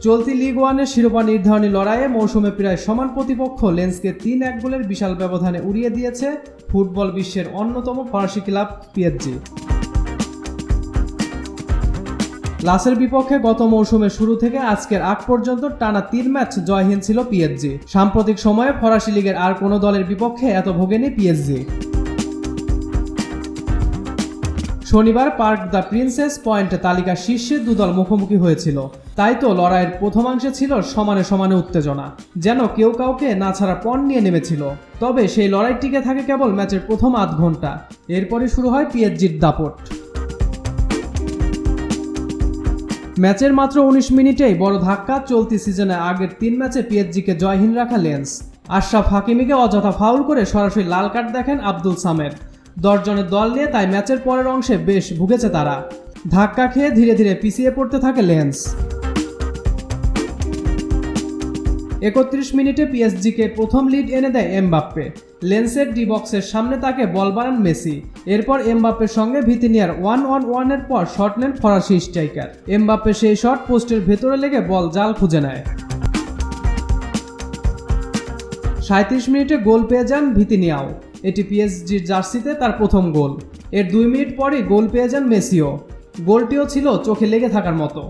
চলতি লিগ ওয়ানের শিরোপা নির্ধারণী লড়াইয়ে মৌসুমে প্রায় সমান প্রতিপক্ষ লেন্সকে তিন এক গোলের বিশাল ব্যবধানে উড়িয়ে দিয়েছে ফুটবল বিশ্বের অন্যতম ফরাসি ক্লাব পিএসজি লাসের বিপক্ষে গত মৌসুমের শুরু থেকে আজকের আগ পর্যন্ত টানা তিন ম্যাচ জয়হীন ছিল পিএসজি সাম্প্রতিক সময়ে ফরাসি লিগের আর কোনো দলের বিপক্ষে এত ভোগেনি পিএসজি শনিবার পার্ক দ্য প্রিন্সেস পয়েন্টে তালিকার শীর্ষে দুদল মুখোমুখি হয়েছিল। তাই তো লড়াইয়ের প্রথমাংশে ছিল সমানে সমানে উত্তেজনা, যেন কেউ কাউকে না ছাড়া পণ নিয়ে নেমেছিল। তবে সেই লড়াই টিকে থাকে কেবল ম্যাচের প্রথম আধ ঘণ্টা। এরপরই শুরু হয় পিএসজির দাপট। ম্যাচের মাত্র উনিশ মিনিটেই বড় ধাক্কা চলতি সিজনে আগের তিন ম্যাচে পিএসজিকে জয়হীন রাখা লেন্স। আশরাফ হাকিমিকে অযথা ফাউল করে সরাসরি লাল কার্ড দেখেন আব্দুল সামেদ। দশজনের দল নিয়ে তাই ম্যাচের পরের অংশে বেশ ভুগেছে তারা। ধাক্কা খেয়ে ধীরে ধীরে পিছিয়ে পড়তে থাকে লেন্স। একত্রিশ মিনিটে পিএসজিকে প্রথম লিড এনে দেয় এমবাপ্পে। লেন্সের ডি বক্সের সামনে তাকে বল বাড়ান মেসি। এরপর এমবাপ্পের সঙ্গে ভিতিনিয়ার ওয়ান অন ওয়ানের পর শট নেন ফরাসি স্ট্রাইকার। এমবাপ্পে সেই শট পোস্টের ভেতরে লেগে বল জাল খুঁজে নেয়। সাঁত্রিশ মিনিটে গোল পেয়ে যান ভিতিনিয়াও। এটি পিএসজির জার্সিতে তার প্রথম গোল। এর দুই মিনিট পরই গোল পেয়ে যান মেসিও। গোলটিও ছিল চোখে লেগে থাকার মতো।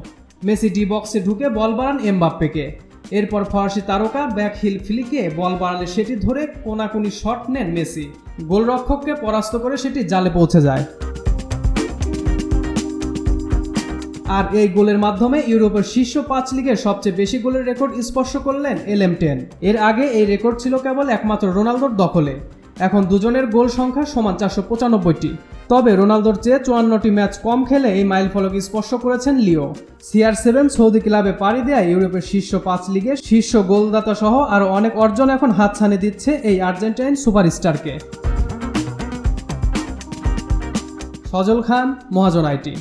মেসি ডি বক্সে ঢুকে বল বাড়ান এমবাপ্পেকে। এরপর ফরাসি তারকা ব্যাক হিল ফিলিকে বল বাড়ালে সেটি ধরে কোনাকুনি শট নেন মেসি। গোলরক্ষককে পরাস্ত করে সেটি জালে পৌঁছে যায়। আর এই গোলের মাধ্যমে ইউরোপের শীর্ষ পাঁচ লিগের সবচেয়ে বেশি গোলের রেকর্ড স্পর্শ করলেন এলএম টেন। এর আগে এই রেকর্ড ছিল কেবল একমাত্র রোনালদোর দখলে। এখন দুজনের গোল সংখ্যা সমান চারশো পঁচানব্বইটি। তবে রোনালদোর চেয়ে চুয়ান্নটি ম্যাচ কম খেলে এই মাইল ফলক স্পর্শ করেছেন লিও। সিআর সেভেন সৌদি ক্লাবে পাড়ি দেয় ইউরোপের শীর্ষ পাঁচ লিগের শীর্ষ গোলদাতা সহ আরও অনেক অর্জন এখন হাতছানি দিচ্ছে এই Argentine সুপারস্টারকে। Sajal Khan, Mahajan IT.